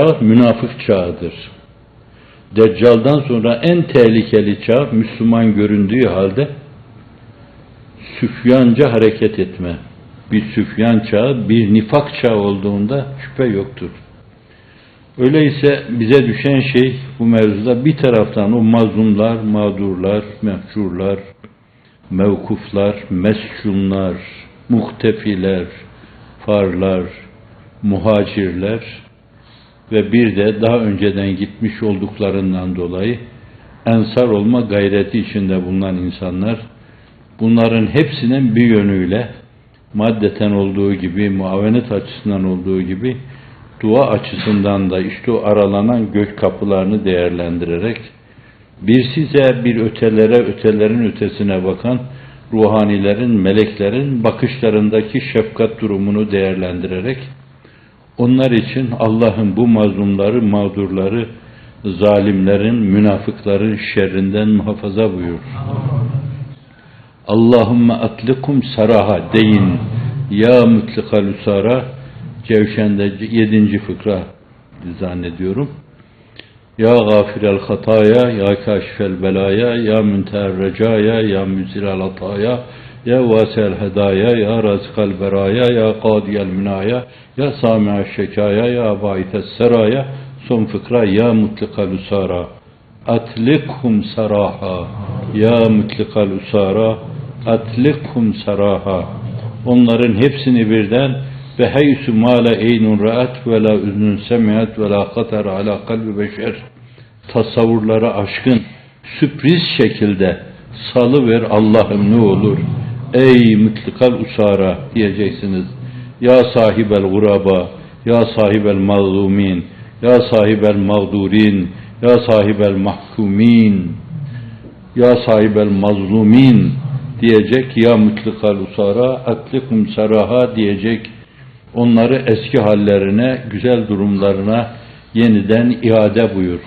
çağ münafık çağıdır. Deccal'dan sonra en tehlikeli çağ Müslüman göründüğü halde süfyanca hareket etme. Bir süfyan çağı, bir nifak çağı olduğunda şüphe yoktur. Öyleyse bize düşen şey bu mevzuda bir taraftan o mazlumlar, mağdurlar, mehcurlar, mevkuflar, mescunlar, muhtefiler, farlar, muhacirler ve bir de daha önceden gitmiş olduklarından dolayı ensar olma gayreti içinde bulunan insanlar bunların hepsinin bir yönüyle maddeten olduğu gibi, muavenet açısından olduğu gibi dua açısından da işte o aralanan gök kapılarını değerlendirerek bir size bir ötelere, ötelerin ötesine bakan ruhanilerin, meleklerin bakışlarındaki şefkat durumunu değerlendirerek onlar için Allah'ın bu mazlumları, mağdurları, zalimlerin, münafıkların şerrinden muhafaza buyur. Allahümme atlikum saraha deyin. Ya mutlikal usara Cevşen'de yedinci fıkra zannediyorum. Ya gafirel hataya, ya kaşifel belaya, ya münteher recaya, ya müzirel hataya, ya vasel hedaya, ya razikal beraya, ya kadiyel minaya, ya sami'el şekaya, ya baites seraya, son fıkra, ya mutlikal usara. Atlikhum saraha, ya mutlikal usara, atlikhum saraha. Onların hepsini birden ve heysu male eynun ra'at ve la üznün semiat ve la katar ala kalbi beşer tasavvurları aşkın sürpriz şekilde salı ver Allah'ım ne olur ey mütlikal usara diyeceksiniz. Ya sahibel guraba ya sahibel mazlumin ya sahibel mağdurin ya sahibel mahkumin ya sahibel mazlumin diyecek ya mütlikal usara atlikum saraha diyecek. Onları eski hallerine güzel durumlarına yeniden iade buyur